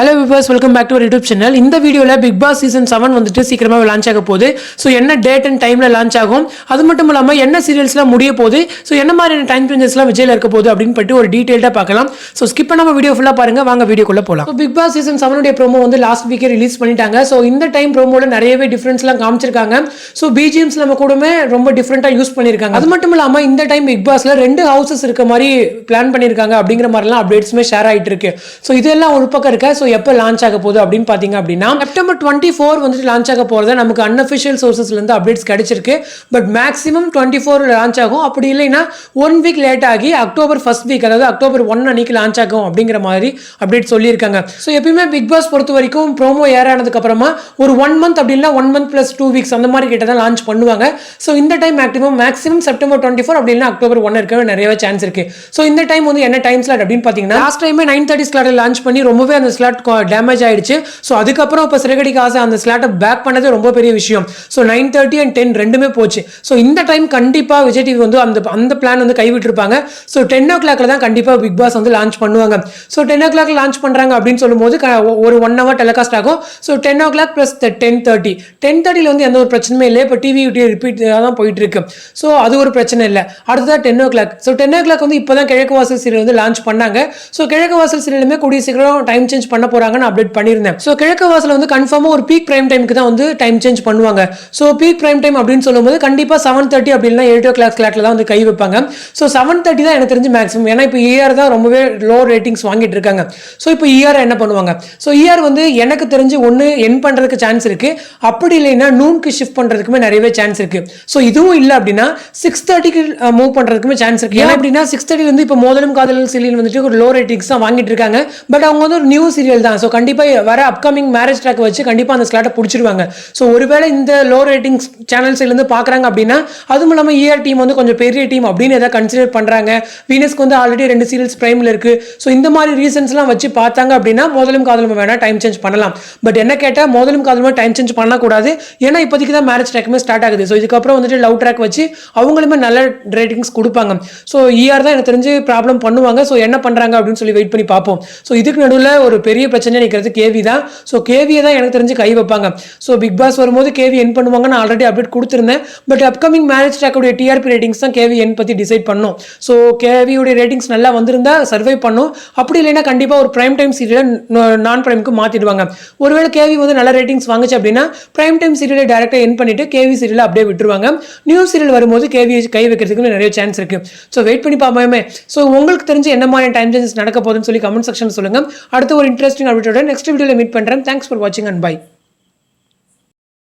Hello viewers welcome back to YouTube channel இந்த வீடியோவில் big Boss season seven வந்துட்டு சீக்கிரமாக லான்ச் ஆக போகுது. ஸோ என்ன டேட் அண்ட் டைமில் லான்ச் ஆகும்? அது மட்டும் இல்லாமல் என்ன சீரியல்ஸ்லாம் முடிய போகுது? ஸோ என்ன மாதிரியான டைம் சேஞ்சஸ்லாம் விஜயில் இருக்க போகுது அப்படின்னு பற்றி ஒரு டீட்டெயில்டாக பார்க்கலாம். ஸோ ஸ்கிப் பண்ணாமல் வீடியோ ஃபுல்லாக பாருங்கள் வாங்க வீடியோக்குள்ளே போகலாம் ஸோ பிக் பாஸ் சீசன் செவனுடைய ப்ரோமோ வந்து லாஸ்ட் வீக்கே ரிலீஸ் பண்ணிட்டாங்க. ஸோ இந்த டைம் ப்ரோமோவில் நிறையவே டிஃப்ரென்ஸ்லாம் காமிச்சிருக்காங்க. ஸோ பிஜிஎம்ஸ் நம்ம கூடமே ரொம்ப டிஃப்ரெண்ட்டாக யூஸ் பண்ணியிருக்காங்க அது மட்டும் இல்லாமல் இந்த டைம் பிக் பாஸில் ரெண்டு ஹவுசஸ் இருக்க மாதிரி பிளான் பண்ணியிருக்காங்க அப்படிங்கிற மாதிரிலாம் அப்டேட்ஸுமே ஷேர் ஆகிட்டு இருக்கு. ஸோ இதெல்லாம் ஒரு பக்கம் இருக்க. ஸோ எப்போ லான்ச் ஆக போகுது அப்படின்னு பார்த்தீங்க அப்படின்னா செப்டம்பர் டுவெண்ட்டி ஃபோர் வந்துட்டு லான்ச் ஆக போகிறத நமக்கு அன்அஃபிஷியல் சோர்சஸ்லேருந்து அப்டேட்ஸ் கிடைச்சிருக்கு. But maximum twenty four launch ஆகும். அப்படி இல்லைன்னா ஒன் வீக் லேட் ஆகி அக்டோபர் ஃபர்ஸ்ட் வீக் அதாவது அக்டோபர் ஒன் அன்னைக்கு லான்ச் ஆகும் அப்படிங்கிற மாதிரி அப்டேட் சொல்லியிருக்காங்க. ஸோ எப்பயுமே பிக் பாஸ் பொறுத்த வரைக்கும் ப்ரோமோ ஏர் ஆனதுக்கு அப்புறமா ஒரு ஒன் மந்த் அப்படின்னா one month plus two weeks அந்த மாதிரி கிட்ட தான் லான்ச் பண்ணுவாங்க. ஸோ இந்த time maximum maximum September twenty four அப்படி இல்லைன்னா அக்டோபர் ஒன் இருக்கவே நிறையவே சான்ஸ் இருக்கு. ஸோ இந்த டைம் வந்து என்ன டைம் ஸ்லாட் அப்படின்னு பார்த்தீங்கன்னா லாஸ்ட் டைமே நைன் தேர்ட்டி ஸ்லாட் லான்ச் பண்ணி ரொம்பவே அந்த ஸ்லாட் டேமேஜ் ஆயிடுச்சு. ஸோ அதுக்கப்புறம் இப்போ சிறகடிக்கு ஆசை அந்த ஸ்லாட்டை பேக் பண்ணது ரொம்ப பெரிய விஷயம். So nine thirty and ten ரெண்டுமே போச்சு. ஸோ இந்த டைம் கண்டிப்பாக விஜய் டிவி வந்து அந்த அந்த பிளான் வந்து கைவிட்டிருப்பாங்க. ஸோ டென் ஓ கிளாக்ல தான் கண்டிப்பாக பிக் பாஸ் வந்து லான்ச் பண்ணுவாங்க. So ten o'clock launch பண்ணுறாங்க அப்படின்னு சொல்லும்போது ஒரு ஒன் ஹவர் டெலிகாஸ்ட் ஆகும். So ten o'clock plus ten thirty ten தேர்ட்டியில் வந்து எந்த ஒரு பிரச்சனையுமே இல்லை. இப்போ டிவி ரிப்பீட் தான் போயிட்டு இருக்கு ஸோ அது ஒரு பிரச்சனை இல்லை. அடுத்ததாக ten o'clock so ten o'clock வந்து இப்போ தான் கிழக்கு வாசல் சீரியல் வந்து லான்ச் பண்ணாங்க. ஸோ கிழக்கு வாசல் சீரியலுமே கூடிய சீக்கிரம் டைம் சேஞ்ச் பண்ண போறாங்கன்னு அப்டேட் பண்ணியிருந்தேன். ஸோ கிழக்கு வாசல் வந்து கன்ஃபார்மாக ஒரு பீக் பிரைம் டைமுக்கு தான் வந்து டைம் சேஞ்ச் பண்ணுவாங்க. ஸோ பீக் பிரைம் டைம் அப்படின்னு சொல்லும்போது கண்டிப்பாக செவன் தேர்ட்டி அப்படின்னா எயிட் ஓ கிளாக் ஸ்லாட்ல தான் வந்து கை வைப்பாங்க. ஸோ செவன் தேர்ட்டி தான் எனக்கு தெரிஞ்சு மேக்ஸிமம் ஏன்னா இப்போ இஆர் தான் ரொம்பவே லோ ரேட்டிங்ஸ் வாங்கிட்டு இருக்காங்க. ஸோ இப்போ இஆர் என்ன பண்ணுவாங்க? ஸோ இஆர் வந்து எனக்கு தெரிஞ்சு ஒன்று என் பண்ணுறதுக்கு சான்ஸ் இருக்கு. அப்படி இல்லைன்னா நூனுக்கு ஷிஃப்ட் பண்ணுறதுக்குமே நிறையவே சான்ஸ் இருக்கு. ஸோ இதுவும் இல்லை அப்படின்னா சிக்ஸ் தேர்ட்டிக்கு மூவ் பண்ணுறதுக்குமே சான்ஸ் இருக்கு. ஏன்னா அப்படின்னா சிக்ஸ் தேர்ட்டி வந்து இப்போ மோதலும் காதலும் சீரியல் வந்துட்டு ஒரு லோ ரேட்டிங்ஸ் தான் வாங்கிட்டு இருக்காங்க. பட் அவங்க வந்து ஒரு நியூ சீரியல் தான். ஸோ கண்டிப்பாக வர அப்கமிங் மேரேஜ் ட்ராக் வச்சு கண்டிப்பாக அந்த ஸ்லாட்டை பிடிச்சிருவாங்க. ஸோ ஒருவேளை இந்த லோ ரேட்டிங்ஸ் சேனல்ஸ்லேருந்து பார்க்குறாங்க அப்படின்னா அதுவும் இல்லாமல் இஆர் டீம் வந்து கொஞ்சம் பெரிய டீம் அப்படின்னு எதாவது கன்சிடர் பண்ணுறாங்க வீனஸ்க்கு வந்து ஆல்ரெடி ரெண்டு சீரியல்ஸ் ப்ரைமில் இருக்குது ஸோ இந்த மாதிரி ரீசன்ஸ்லாம் வச்சு பார்த்தாங்க அப்படின்னா முதலும் காதலும் வேணால் டைம் சேஞ்ச் பண்ணலாம். பட் என்ன கேட்டால் முதலும் காதலும் டைம் சேஞ்ச் பண்ணக்கூடாது ஏன்னா இப்போதைக்கு தான் மேரேஜ் ட்ராக்குமே ஸ்டார்ட் ஆகுது. ஸோ இதுக்கப்புறம் வந்துட்டு லவ் ட்ராக் வச்சு அவங்களுமே நல்ல ரேட்டிங்ஸ் கொடுப்பாங்க. ஸோ இஆர் தான் எனக்கு தெரிஞ்சு ப்ராப்ளம் பண்ணுவாங்க. ஸோ என்ன பண்ணுறாங்க அப்படின்னு சொல்லி வெயிட் பண்ணி பார்ப்போம். ஸோ இதுக்கு நடுவில் ஒரு பெரிய பிரச்சனை நிற்கிறது கேவி தான். ஸோ கேவியை தான் எனக்கு தெரிஞ்சு கை வைப்பாங்க. ஸோ பிக் பாஸ் வரும்போது கேவி என் பண்ணுவாங்க நான் ஆல்ரெடி அப்டேட் கொடுத்துருந்தேன். பட் அப்கமிங் மேரேஜ் ட்ராக்குடைய டிஆர்பி ரேட்டிங்ஸ் தான் கேவி என் பற்றி டிசைட் பண்ணும். ஸோ கேவியுடைய ரேட்டிங்ஸ் நல்லா வந்திருந்தா சர்வை பண்ணும். அப்படி இல்லைன்னா கண்டிப்பாக ஒரு ப்ரைம் டைம் சீரியலை நான் ப்ரைமுக்கு மாற்றிடுவாங்க ஒருவேளை கேவி வந்து நல்ல ரேட்டிங்ஸ் வாங்குச்சு அப்படின்னா ப்ரைம் டைம் சீரியலை டேரெக்டாக என் பண்ணிட்டு கேவி சீரியலை அப்படியே விட்டுருவாங்க. நியூ சீரியல் வரும்போது கேவி கை வைக்கிறதுக்கு நிறைய சான்ஸ் இருக்கு. ஸோ வெயிட் பண்ணி பார்ப்போமே. ஸோ உங்களுக்கு தெரிஞ்சு என்ன மாதிரி டைம் சேஞ்சஸ் நடக்க போகுதுன்னு சொல்லி கமெண்ட் செக்ஷன் சொல்லுங்க. அடுத்து ஒரு இன்ட்ரெஸ்டிங் அப்டேட்டோட நெக்ஸ்ட் வீடியோவில் மீட் பண்ணுறேன் தேங்க்ஸ் ஃபார் வாட்சிங் அண்ட் பை